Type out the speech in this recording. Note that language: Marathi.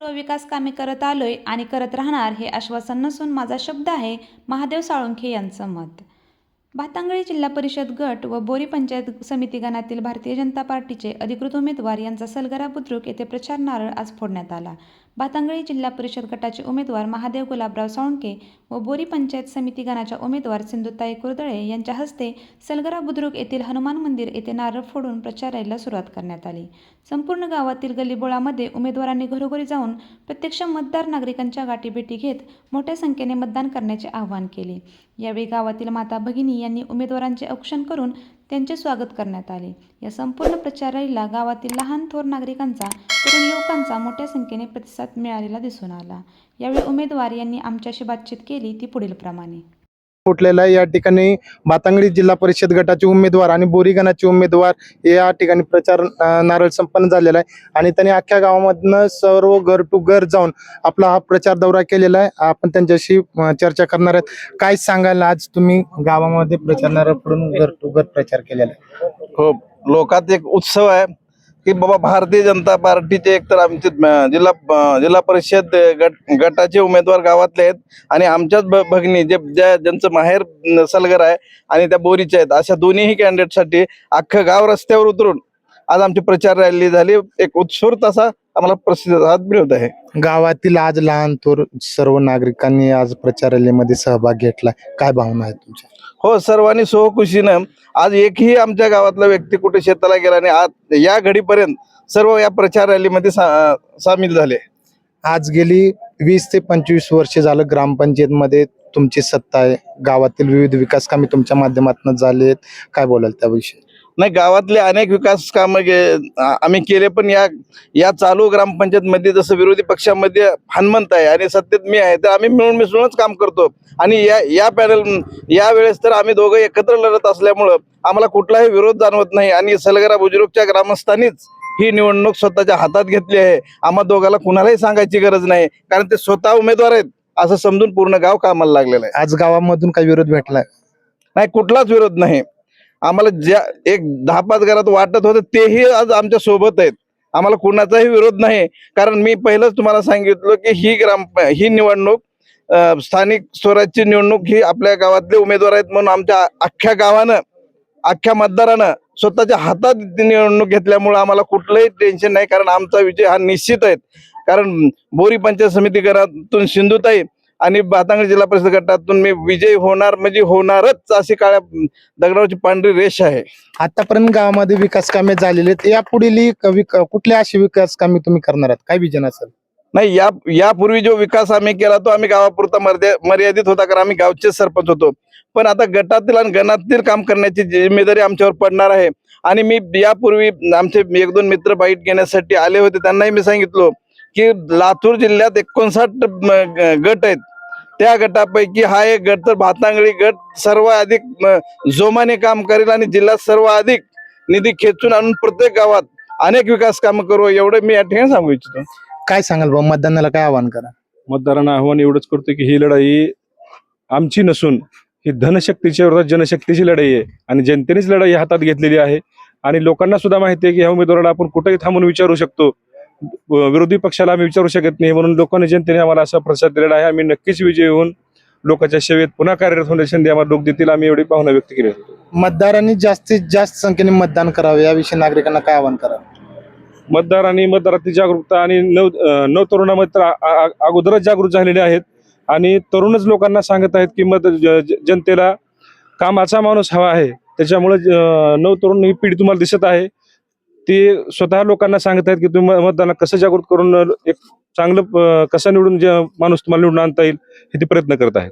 विकास कामे करत आलोय आणि करत राहणार हे आश्वासन नसून माझा शब्द आहे महादेव साळुंखे यांचं मत. भातांगळी जिल्हा परिषद गट व बोरी पंचायत समिती गणातील भारतीय जनता पार्टीचे अधिकृत उमेदवार यांचा सलगरा बुद्रुक येथे प्रचार नारळ आज फोडण्यात आला. भातांगळी जिल्हा परिषद गटाचे उमेदवार महादेव गुलाबराव साळुंके व बोरी पंचायत समिती गणाच्या उमेदवार सिंधुताई कुरदळे यांच्या हस्ते सलगरा बुद्रुक येथील हनुमान मंदिर येथे नारळ फोडून प्रचार रॅलीला सुरुवात करण्यात आली. संपूर्ण गावातील गल्लीबोळामध्ये उमेदवारांनी घरोघरी जाऊन प्रत्यक्ष मतदार नागरिकांच्या गाठीभेटी घेत मोठ्या संख्येने मतदान करण्याचे आवाहन केले. यावेळी गावातील माता भगिनी यांनी उमेदवारांचे औक्षण करून त्यांचे स्वागत करण्यात आले. या संपूर्ण प्रचार रॅलीला गावातील लहान थोर नागरिकांचा तरुण युवकांचा मोठ्या संख्येने प्रतिसाद मिळालेला दिसून आला. यावेळी उमेदवार यांनी आमच्याशी बातचीत केली ती पुढीलप्रमाणे. फुटलेला आहे. या ठिकाणी भातांगडी जिल्हा परिषद गटाचे उमेदवार आणि बोरीगणाचे उमेदवार हे या ठिकाणी प्रचार नारळ संपन्न झालेला आहे. आणि त्यांनी अख्ख्या गावामधनं सर्व घर टू घर जाऊन आपला हा प्रचार दौरा केलेला आहे. आपण त्यांच्याशी चर्चा करणार आहेत. काय सांगायला आज तुम्ही गावामध्ये प्रचार नारळ पडून घर टू घर प्रचार केलेला आहे. हो लोकात एक उत्सव आहे. की बाबा भारतीय जनता पार्टीचे एक तर आमचे जिल्हा जिल्हा परिषद गट गटाचे उमेदवार गावातले आहेत आणि आमच्याच भगिनी जे ज्या ज्यांचं माहेर सलगर आहे आणि त्या बोरीच्या आहेत अशा दोन्हीही कॅन्डिडेटसाठी अख्खं गाव रस्त्यावर उतरून आज आमची प्रचार रॅली झाली. एक उत्स्फूर्त असा आम्हाला प्रतिसाद मिळत आहे. गावातील आज लहान थोर सर्व नागरिकांनी आज प्रचार रॅलीमध्ये सहभाग घेतला. काय भावना आहेत तुमच्या? हो सर्वांनी सोहखुशीनं आज एकही आमच्या गावातला व्यक्ती कुठे शेताला गेला नाही. आज या घडीपर्यंत सर्व या प्रचार रॅलीमध्ये सा- सामील झाले. आज गेली वीस ते पंचवीस वर्ष झालं ग्रामपंचायतमध्ये तुमची सत्ता आहे. गावातील विविध विकास कामे तुमच्या माध्यमातून झाले आहेत काय बोलाल त्याविषयी? नाही गावातले अनेक विकास कामं आम्ही केले पण या या चालू ग्रामपंचायत मध्ये जसं विरोधी पक्षामध्ये हनुमंत आहे आणि सत्तेत मी आहे तर आम्ही मिळून मिसळूनच काम करतो. आणि या या पॅनल या वेळेस तर आम्ही दोघं एकत्र लढत असल्यामुळं आम्हाला कुठलाही विरोध जाणवत नाही. आणि सलगरा बुजुर्गच्या ग्रामस्थांनीच ही निवडणूक स्वतःच्या हातात घेतली आहे. आम्हा दोघाला कुणालाही सांगायची गरज नाही कारण ते स्वतः उमेदवार आहेत असं समजून पूर्ण गाव कामाला लागलेलं आहे. आज गावामधून काही विरोध भेटला? नाही कुठलाच विरोध नाही. आम्हाला ज्या एक दहा पाच घरात वाटत होतं तेही आज आमच्यासोबत आहेत. आम्हाला कुणाचाही विरोध नाही. कारण मी पहिलंच तुम्हाला सांगितलं की ही ग्राम ही निवडणूक स्थानिक स्वराज्यची निवडणूक ही आपल्या गावातले उमेदवार आहेत म्हणून आमच्या अख्ख्या गावानं अख्ख्या मतदारानं स्वतःच्या हातात ती निवडणूक घेतल्यामुळे आम्हाला कुठलंही टेन्शन नाही. कारण आमचा विजय हा निश्चित आहे. कारण बोरी पंचायत समिती घरातून सिंधुताई आणि बातांगडी जिल्हा परिषद गटातून मी विजय होणार म्हणजे होणारच अशी काळ्या दगडावरची पांढरी रेष आहे. आतापर्यंत गावामध्ये विकास कामे झालेली आहेत. यापुढील कुठल्या अशी विकास कामे तुम्ही करणार आहात? काय विजन असेल? नाही या यापूर्वी जो विकास आम्ही केला तो आम्ही गावापुरता मर्या मर्यादित होता कारण आम्ही गावचे सरपंच होतो. पण आता गटातील आणि गणातील काम करण्याची जिम्मेदारी आमच्यावर पडणार आहे. आणि मी यापूर्वी आमचे एक दोन मित्र बाईट घेण्यासाठी आले होते त्यांनाही मी सांगितलं की लातूर जिल्ह्यात एकोणसाठ गट आहेत. त्या गटापैकी हा एक गट तर भातांगळी गट. सर्वाधिक जोमाने काम करेल आणि जिल्ह्यात सर्वाधिक निधी खेचून आणून प्रत्येक गावात अनेक विकास कामं करू एवढं मी या ठिकाणी सांगू इच्छितो. काय सांगाल भाऊ मतदानाला काय आवाहन करा? मतदारांना आव्हान एवढंच करतो की ही लढाई आमची नसून ही धनशक्तीच्या विरोधात जनशक्तीची लढाई आहे आणि जनतेनेच लढाई हातात घेतलेली आहे. आणि लोकांना सुद्धा माहिती आहे की ह्या उमेदवाराला आपण कुठेही थांबून विचारू शकतो. विरोधी पक्षाला आम्ही विचारू शकत नाही म्हणून लोकांनी जनतेने आम्हाला असा प्रसाद दिलेला आहे. आम्ही नक्कीच विजयी होऊन लोकांच्या सेवेत पुन्हा कार्यरत होण्याची संधी आम्हाला लोक देतील आम्ही एवढी भावना व्यक्त केली. मतदारांनी जास्तीत जास्त संख्येने मतदान करावे याविषयी नागरिकांना काय आवाहन करा मतदार आणि मतदारातील जागरूकता आणि नव नव तरुणामध्ये तर अगोदरच जागृत झालेले आहेत. आणि तरुणच लोकांना सांगत आहेत की मत जनतेला कामाचा माणूस हवा आहे. त्याच्यामुळे नव तरुण ही पिढी तुम्हाला दिसत आहे. ते स्वतः लोकांना सांगत आहेत की तुम्ही मतदानाला कसं जागृत करून एक चांगलं कसं निवडून जे माणूस तुम्हाला निवडून आणता येईल हे ते प्रयत्न करत आहेत.